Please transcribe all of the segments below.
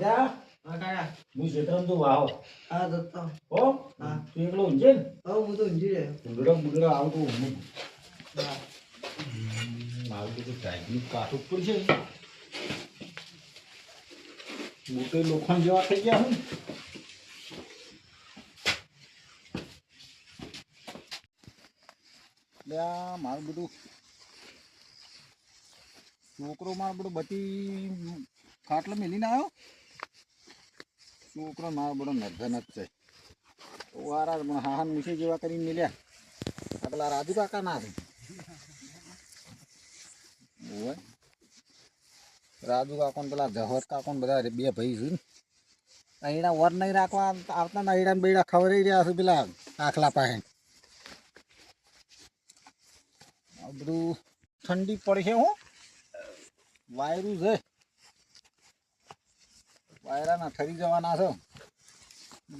બેટા? હા કાકા. હું ક્ષેત્રમાં તું વાહો હા દત્તા હો? હા. તું એકલો ઊંઝે ને? હવે હું તો ઊંઘી રહ્યો. ઊંઘડો બુગડો આવતું ઊંઘું. મારું બધું ટાઈપનું કાઠું પડશે મોટે લોખંડ જેવા થઈ ગયા હું મારું બધું છોકરો મારો બધું બધી ખાટલો મેલીને આવ્યો. છોકરો મારો બધો નર્ધન જ છે. વારા પણ હાહન મીઠી જેવા કરીને મેલ્યા. આ રાજુ કાકા ના છે રાજુ કાકો પેલા જહર કાકો બધા બે ભાઈ છે અહીંડા વર નહીં રાખવા આવતા ને અહીંડા બેડા ખવરાઈ રહ્યા છે પેલા આખલા પાસે બધું ઠંડી પડશે હો. વાયરું છે. વાયરાના ઠરી જવાના છે.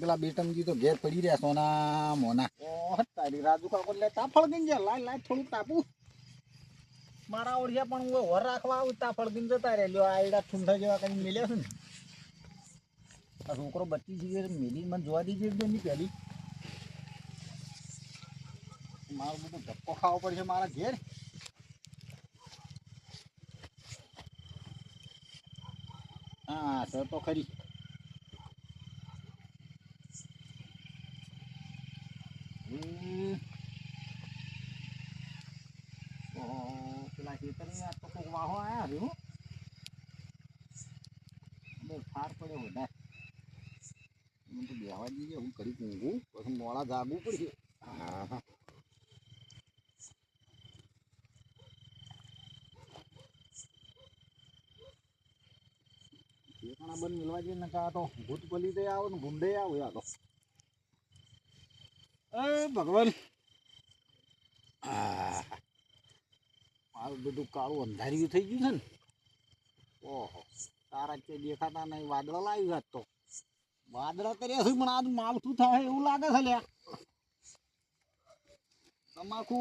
પેલા બેટમજી તો ઘેર પડી રહ્યા સોના મોના. ઓહ, તારી રાજુ કાકો લે, તાફળ ગઈ ગયા લાય લાય થોડુંક તાપું. મારા ઓળિયા પણ હું વર રાખવા આવું, તાફળ ગઈ જતા રે લ્યો, આયડા ઠુંઠા જેવા કરીને મેલ્યા છે ને. આ છોકરો બચી જીવે મેલી, મને જોવા દીધી એકદમની પહેલી મારો બધો ધક્કો ખાવો પડશે મારા ઘેર. હા સર તો ખરી. પેલા ખેતરની આ તો વાહો આયા છે હો. બહુ ફાર પડ્યો વધારે. મને તો બેહવા દઈએ હું કરી ઊંઘું પછી મોડા જાગવું પડશે હા હા જઈએ ને કાં તો ભૂત પલી દે આવો ને તો. એ ભગવાન. મારું બધું કાળું અંધાર્યું થઈ ગયું છે ને. ઓહો. તારા તે દેખાતા નહીં, વાદળા લાવ્યું આજ તો. વાદળા કર્યા છે પણ આજ માવઠું થાય એવું લાગે છે લ્યા. તમાકુ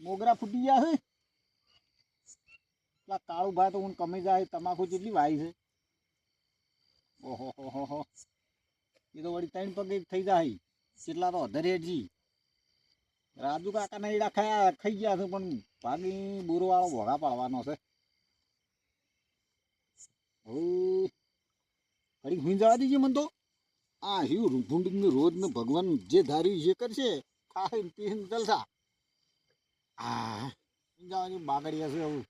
મોગરા ફૂટી ગયા છે. કાળું ભાઈ તો હું કમી જાય, તમાકુ જેટલી વાય છે. ઓહો હો એ તો વળી ત્રણ પગે થઈ જાય. કેટલા તો અધરેજી રાજુ કાકા ને એડા ખાયા, ખાઈ ગયા છે, પણ ભાગી બુરો વાળો ભોગા પાડવાનો છે. ઘડી હુઈ જવા દીજે મને તો. આ હ્યુ ને રોજ ને ભગવાન જે ધાર્યું જે કરશે, ખાઈ પીને જલસા આ જવા દે બાગડિયા છે હવે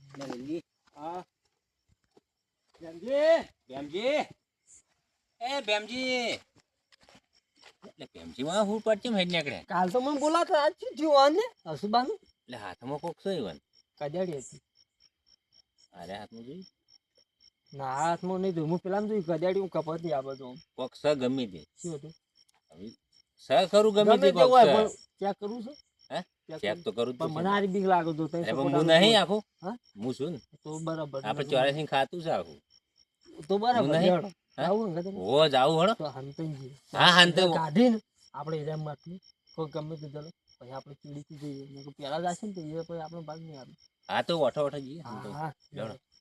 નરેનજી હા કજાડી હું કપાતી આ બધું કોક સ ગમી દે. શું કરું છું. ચેક તો કરું બીક લાગે નહીં આખું? હું? છું ને. તો બરાબર. આપણે ચોરાસી ખાતું છે આખું. તો બરાબર નહીં? આવું ને ઓ જાવું હળો તો હંતઈ હા, હંતાઈ. કાઢીને આપણે એરિયા માંથી કોઈ ગમે તે ચાલો પછી આપણે ચીડીથી જઈએ. પેલા જશે ને તો એ પછી આપણે ભાગ નહીં આવે હા તો ઓઠો ઓઠો જઈએ. હા હા.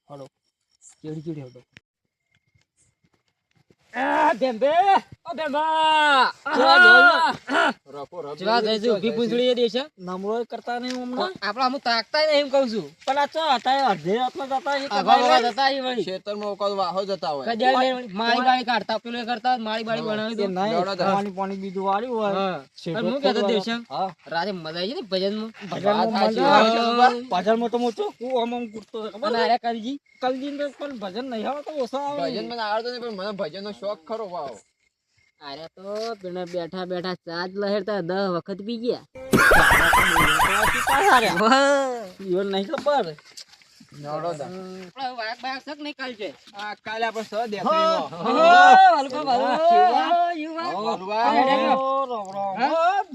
હલો ચીડી ચીડી આ ધેંબે ઓ ધેંબા જોવા, જોવા. રફો રફ જેવા જાય છે, ઊભી પૂંછડી એ દેશે નમળો કરતા નહીં હમણાં? આપણે આમ તાકતા નહીં એમ કહું છું. પણ આ ચો હતા અડધે હાથમાં જતા એ તો ભાઈ જતા એ વળી. ખેતરમાં ઉકાળ વાહો જતા હોય. કજાળ લઈને બાળી કાઢતા પેલું કરતા માળી બાળી બનાવી દો. લેવડો પાણી પાણી બીજું વાળ્યું હોય. પણ હું કહેતો દેવશ્યામ, હા. રાતે મજા આવી છે ને ભજનમાં? ભજનમાં. ભજનમાં તો હું આમ ખબર? કલજી પણ ભજન નહીં આવે ઓછો આવે. ભજન મને આવડતો નહીં પણ મને ભજનનો શોખ ખરો વાવ. અરે તો પેલા બેઠા બેઠા ચાજ લહેરતા દસ વખત પી ગયા. ઈવન નહીં ખબર?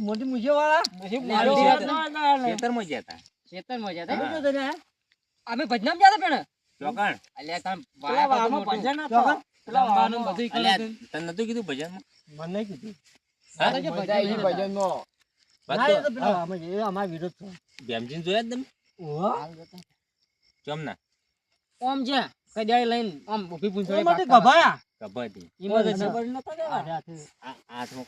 મોટી મૂછે વાળા ખેતરમાં ગયા હતા ખેતરમાં જતા અમે ભજનામ જતા પણ. ચોકણ. અલ્યા તામ ભજન હતો. પેલા આમાં. બધું અલ્યા તને નતું કીધું ભજનમાં? મને કીધું. હા? આ તો ભજન. ના, અમારા વિરોધ છે. ભેમજીને જોયા તમે? ઓમ છે લઈને આમ પૂંછડી માટે ગભાયા. ઈમાં ખબર? આ હતું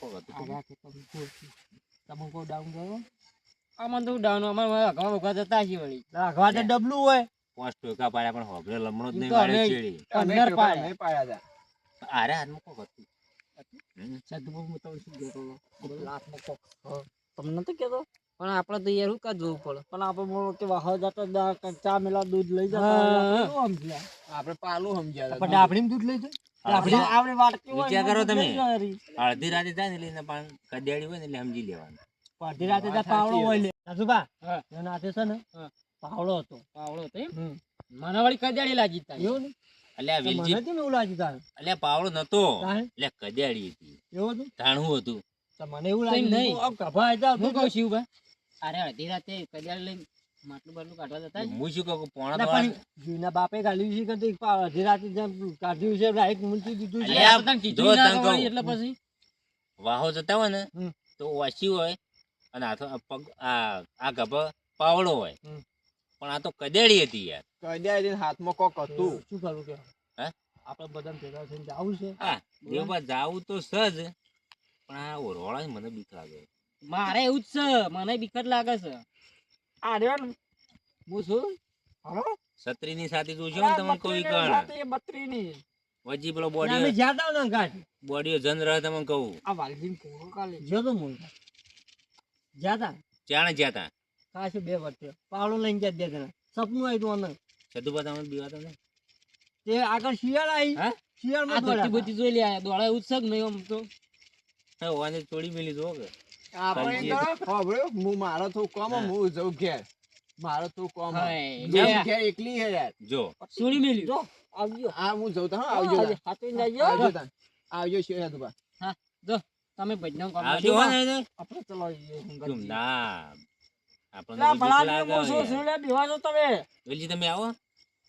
તમે ડાઉન કરો આમાં તો ડાઉન અમાર મારા અગાઉ જતા છીએ વળી. તો ડબલું હોય. પાંચ ટોકા પાડ્યા પણ હોભળે લમણો જ નહીં મારે ચેડી અંદર પાડ્યા. નહીં પાડ્યા હતા. અરે હાથમાં કોક હતું હમ. હું તમને શું કહેતો હતો? લાતમાં કોક. તમને તો કહેતો પણ આપણે તો યાર શું કાં જોવું પડે પણ આપણે મોડો કે વાહ જતા દા- ચા મેલા દૂધ લઈ જતા આપણે પાલું સમજ્યા. પણ ડાભડીમાં દૂધ લઈ જાય આપણે વાટકી વિચાર કરો તમે. અડધી રાતે થાય ને એટલે પાણ કડિયાળી હોય ને એટલે સમજી લેવાનું અડધી રાતે પાવડો હોય લે. રાજુભા. છે ને હા. પાવડો હતો પાવળો હતો એમ. મને વળી કજાળી લાગી તા એવું? એટલે તો વેલજી મને એવું લાગ્યું તારે? એટલે પાવડો નતો એટલે કડિયાળી હતી એવું હતું? ધાણું હતું તો મને એવું તો લાગ્યું નહીં. આમ ગભા હતા, હું કહું છું અરે અડધી રાતે લઈને માટલું બાટલું કાઢવા જતા હું શું કહું પોણા પણ જીવના બાપે ગાલ્યું છે કે અડધી રાતે જેમ કાઢ્યું છે રાઈટ મૂકી દીધું છે તો કીધું ના. એટલે પછી વાહો જતા હોય ને તો વાસી હોય અને હાથો પગ આ આ ગભા પાવડો હોય. પણ આ તો કદેડી હતી યાર. કદેડી હાથમાં કોક હતું. શું કરું કે? હે? આપણે બધા ભેગા થઈને જવું છે? હા દેવબા જવું તો સજ પણ આ ઓરવાળા મને બીક લાગે. મારે એવું જ છે મને બીકત લાગે છે. આ રહ્યો હું છું? હલો? છત્રીની સાથે તું ને તમને કોઈ કણ. બત્રી ની વજી પેલો અમે બોડીઓ જ્યાં તા ને ગાંઠ. બોડીઓ જન રહે તમને કહું. આ વાલજીન કોરો કાલે. ગયો તો મોલ જાતા તા. ચાણે જ્યાં તા. કાશે બે વર્ષે પાવડો લઈને ગયા બે જણા. સપનું આવ્યું અમે સદુબા તમે બીવાતો ને તે આગળ શિયાળ આવી શિયાળમાં દોડા બધી જોઈ લે દોડા ઉત્સક કે નહીં આમ તો. હે, ઓને ચોડી મેલી જો કે આપણે તો હોભળ્યો, હું મારો થોડું કોમ હું. જઉં ઘેર. મારો તો કોમ જઉં ઘેર એકલી હે યાર. જો. છોડી મેલી. જો. આવજો. હા હું જઉં તો હા આવજો હાથે જાજો. આવજો. આવજો હા જો. તમે ભજનામ કરો આવજો ને આપણે ચલાવીએ તું. ના તમે. આવો.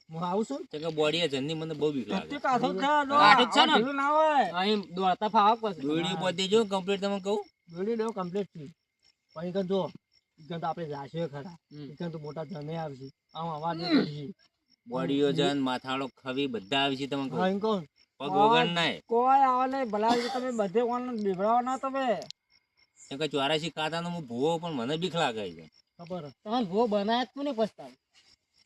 હું આવું છું? તો કે બોડીએ જનની મને બહુ બીક લાગે. ધરતી છે, જો. કાંઠો જ છે ને? ના હોય. અહીં દોડતા ફાવક પછી દોડી બોધી જો કમ્પ્લીટ તમે કહું? દોડી દેવો complete થી. પણ ઈકન જો ઈકન તો આપણે જાશું ખરા. હમ. તો મોટા જને આવશે. આમ અવાજ કરશે બોડીઓ જન માથાળો ખવી બધા આવી છે તમે હા કહું. કહું. પગ વગર નાય કોઈ આવે નહીં ભલા તમે બધે ઓનલાઈન ના તમે. કે ચોરાશી ખાતાનો હું ભૂવો પણ મને બીક લાગે છે. ખબર તમે ભો બનાયા તું કોને પસ્તાવ?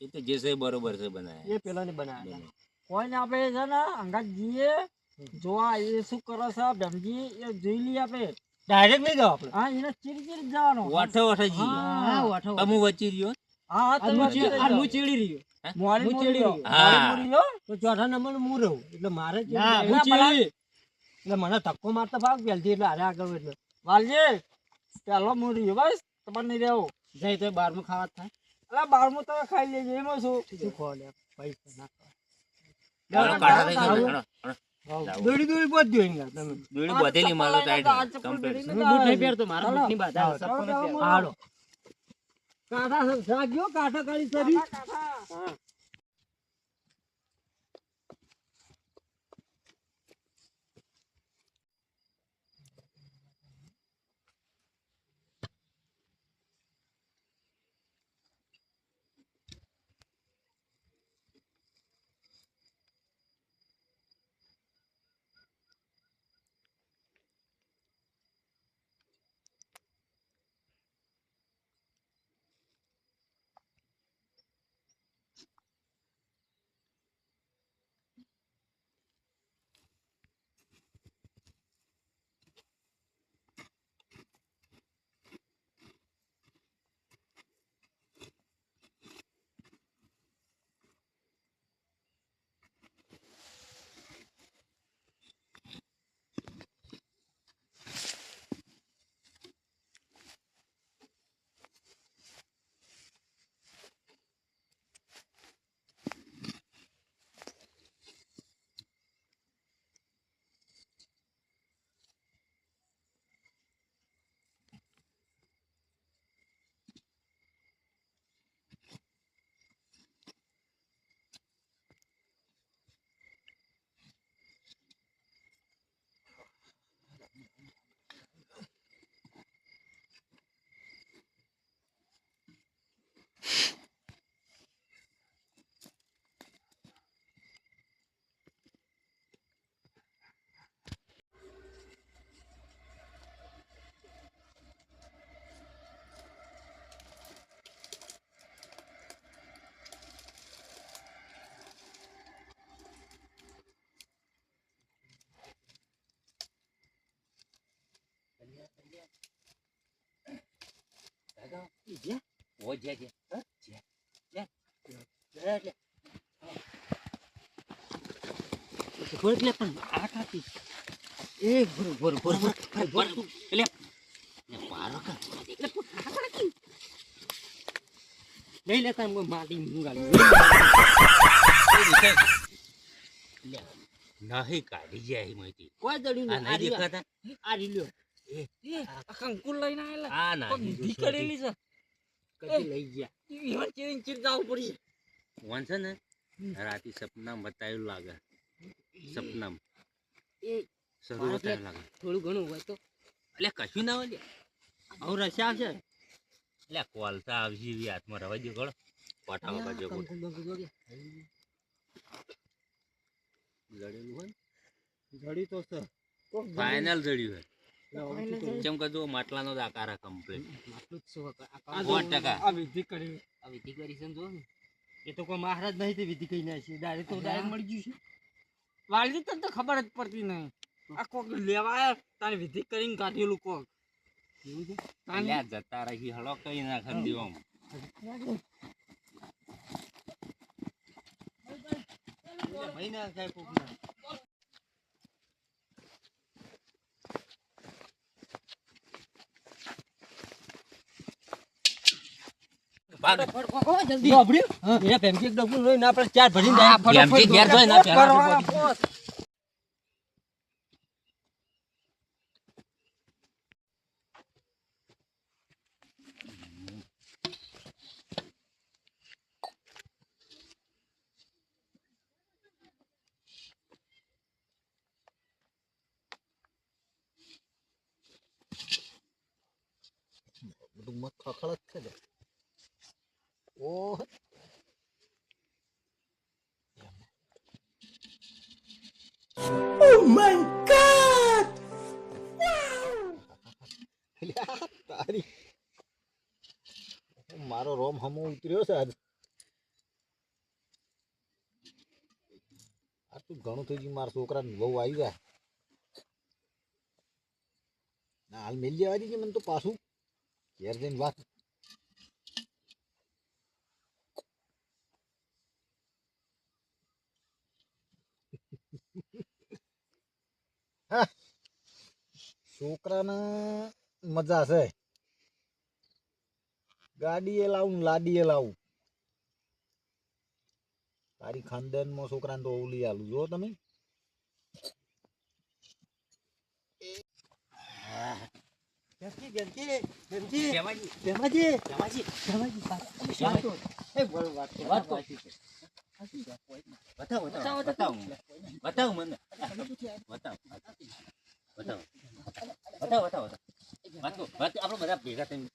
એ તો જે છે બરોબર છે બનાયા. એ પેલા ને બનાયા. કોઈને આપણે છે ને અંગાત જઈએ જોવા એ શું કરે છે ભેમજી એ જોઈ લઈએ આપણે ડાયરેક્ટ નહીં જાવ આપણે હા એને ચીરી ચીરી જવાનું. વાઠો વાઠો જી હા વાઠો પણ વચી રહ્યો. હા હા તમે આ. હું? ચેડી રહ્યો. મોડી ચીરી રહ્યો. તો ચોથા નંબર હું રહું એટલે મારે ના. હું એના એટલે મને ધક્કો મારતા ભાગ પહેલથી એટલે હારે આગળ એટલે વાલજી પેલો હું રહ્યો બસ. તમારે નહીં રહેવું. જઈ તો બારમું ખાવા થાય. અલા બારમું તો ખાઈ લેજે એમાં શું? શું ખો લે પૈસા ના કાઢો થઈ દાદા જે ઓ જે જે જે જે એટલે એટલે પણ આ કાપી એ ભૂર ભૂર ભૂર ભૂર એટલે નહીં. લેતા માટી મુંગાલી નહીં કાઢી જાય માહિતી કોઈ દડી આ નહીં દેખાતા? આ રીલ્યો એ. એ લઈને આયેલા ના કોઈ છે. કદી લઈ ગયા. ઈવન ચીરીને ચીર જાવું પડી વન ને? રાતે સપનામાં બતાવેલું લાગે. સપનામ. એ મારે લાગે. થોડું ઘણું હોય તો. એટલે કશું ના હોય આવું રસ્યા આવશે એટલે કોલતા આવશે એવી હાથમાં રવા દો ગળો. પાટામાં બાજુ. લડેલું હોય જડી તો છે. ફાઇનલ જડ્યું હોય. જેમ કે જો માટલાનો જ આકાર કમ્પ્લીટ માટલું જ શું આ ટકા. આ વિધિ કરી આ વિધિ કરી છે ને જો. એ તો કોઈ મહારાજ નહીં તે વિધિ કહી નાખી. ડાયરેક્ટ તો ડાયરેક્ટ મળી ગયું છે. વાલજી તને તો ખબર જ પડતી નહીં. આ કોક લેવા તારે વિધિ કરીને કાઢેલું કોક. એવું છે? તાને- જતા રહી હળો કઈ ના ખરી દેવા ભાઈ ના થાય કોકના. ભાગ લઈને આપણે ચાર ભરીને તારી. મારો રોમ હમો ઉતર્યો છે આજ. તું ઘણું થઈ ગયું, મારા છોકરાને બહુ આવી જાય ના, હાલ મેલી જવા દીધી મને તો પાછું. ઘેર જઈને વાત. છોકરાને મજા છે. ગાડી એ લાવું ને લાડી એ લાવું. તારી ખાનદાનમાં છોકરાને તો ઓલી આલું જો તમે. બતાવો બતાવો. બતાવો બતાવો. મને. બતાવો. બતાવો બતાવો બતાવો. વાત તો વાત આપણે બધા ભેગા થઈને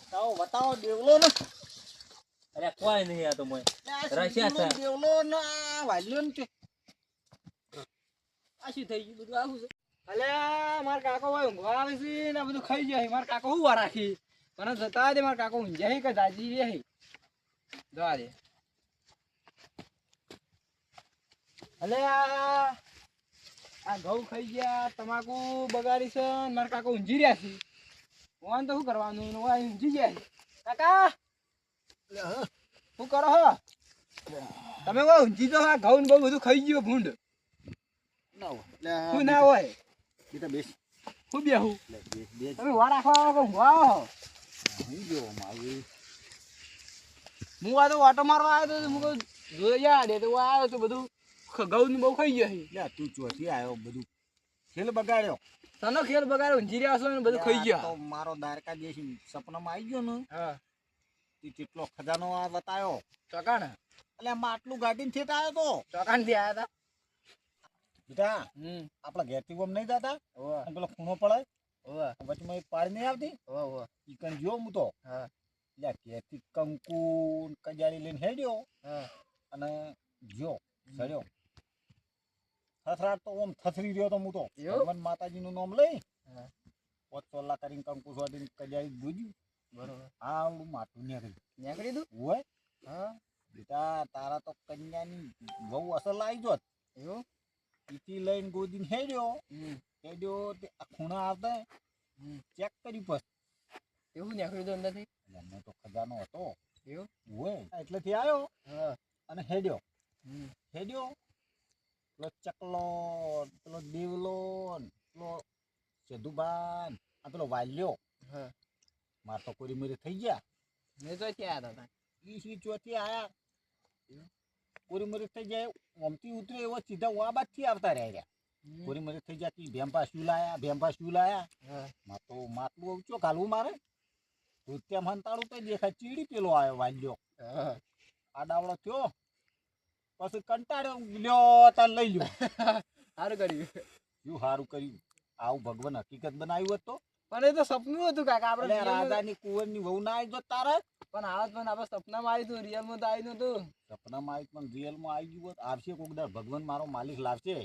બતાવો બતાવો દેવલો ને અરે કોઈ નહીં આ તો મોય રશિયા છે. દેવલો ના વાલ્યો ને તે આ શું થઈ ગયું બધું આવું છે અલ્યા માર કાકો ભાઈ ઊંઘવા આવે છે ને બધું ખાઈ જાય માર કાકો હું રાખી? મને જતા દે માર કાકો ઊંઘ્યા કે જાજી રે જવા દે. અલ્યા આ ઘઉં ખાઈ ગયા તમાકુ બગાડી છે મારા કાકો ઊંઘી રહ્યા છે. વાન તો શું કરવાનું? ઊંઘી ગયા. કાકા! શું કરો હો? તમે ઊંઘી તો આ ઘઉં ને બહુ બધું ખાઈ ગયો ભૂંડ. ના હોય. શું ના હોય? બેટા બેસ. શું બેહું? બેસ બેસ. તમે વાર રાખવા આવો કે ઊંઘવા આવો? હું જો મારું. હું આ તો વાટો મારવા આવ્યો તો હું કહું જોઈ યા દે તો આવ્યો તો બધું ઘઉં ને બહુ ખાઈ ગયા છે. લે તું ચોથી આવ્યો બધું ખેલ બગાડ્યો. તને ખેલ બગાડ્યો રહ્યા છો ને બધું ખાઈ ગયા. તો મારો દ્વારકા દેશી સપનામાં આવી ગયો ને હા. તે કેટલો ખજાનો આ બતાયો ચોકાણ? એટલે આમાં આટલું ગાડીને થેટ આવ્યો તો? ચોકાણથી આવ્યા બેટા આપડા આપણા ઘેરથી ગમ નહીં જતા? અને પેલો ખૂણો પડે વચમાં એક પાડી નહીં આવતી? ઈ કણ જો હું તો. હા. એટલે ઘેરથી કંકુ ને કજારી લઈને હેડ્યો. હા. અને જો સડ્યો થથરાટ તો ઓમ થથરી રહ્યો તો હું તો. એવું? માતાજી માતાજીનું નામ લઈ. હા. પોત ચોલ્લા કરીને કંકુ સોડીને કજારી દૂધ્યું બરોબર. આવડું માટું નીકળી. નીકળી દઉં? હોય? હા. બેટા તારા તો કન્યાની બહુ અસર લાગી જોત. એવું? ઈથી લઈને ગોદીને હેડ્યો. હેડ્યો તે ખૂણા આવતા. ચેક કરી પસ એવું નીકળી તો અંદરથી એમને તો ખજાનો હતો. એવું? હોય એટલેથી આવ્યો અને હેડ્યો. હેડ્યો. પેલો ચકલો પેલો દેવલો પેલો સેધુબાન આ પેલો વાલ્યો. હા. માર તો કોરી મરી થઈ ગયા. મેં તો ત્યાં હતા. ઈ સી ચોથી આયા? કોરી મરી થઈ જાય ઓમથી ઉતરે એવો સીધા વાબાદથી આવતા રહ્યા રહ્યા હમ. મરી થઈ જતી ભેંભા શું લાયા ભેંભા શું લાયા? હા. માં તો માટલું ઊંચો ઘાલવું મારે? તો મનતાળું તો દેખાય ચીડી પેલો આવ્યો વાલ્યો આ ડાવડો થયો. પછી કંટાળ્યો લ્યો તાર લઈ લ્યો. સારું કર્યું. શું સારું કર્યું? આવું ભગવાન હકીકત બનાવ્યું હોત પણ એ તો સપનું હતું કાકા આપણે રાજાની કુંવરની વહુ ના આવી જો તારે? પણ આજ પણ આપણે સપનામાં આવી હતું રિયલમાં તો આવી નતું સપનામાં આવી પણ રિયલમાં આવી ગયું હોત આવશે કોક દાર ભગવાન મારો માલિક લાવશે.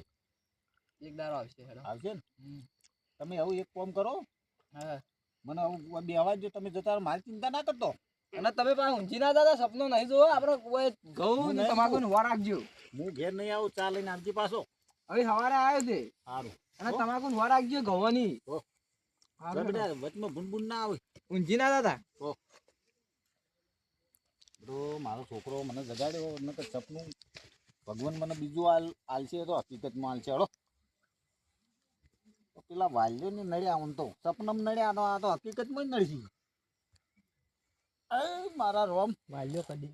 એક દારો આવશે આવશે ને? તમે આવું એક કોમ કરો. હા. મને આવું બેહવા જો તમે જતા મારી ચિંતા ના કરતો. અને તમે પાછા ઊંચી ના દાદા સપનો નહીં જોવો આપણે કોઈ ઘઉં ને તમાકુ ને વાર રાખજો. હું ઘેર નહીં આવું ચા લઈને આમથી પાછો. હવે સવારે આવ્યો છે. સારું. અને. તમાકુ ને વાર રાખજો ઘઉંની. હો. હારું હેડો. બેટા વચમાં ના આવે. ઊંઘી ના દાદા? તો મારો છોકરો મને જગાડ્યો નકર સપનું ભગવાન મને બીજું આલ આલશે તો હકીકતમાં આલશે હળો. પેલા વાલ્યો ને નડ્યા આમ તો. સપનમ નડ્યા તો આ તો હકીકતમાં જ એ મારા રોમ. વાલ્યો કદી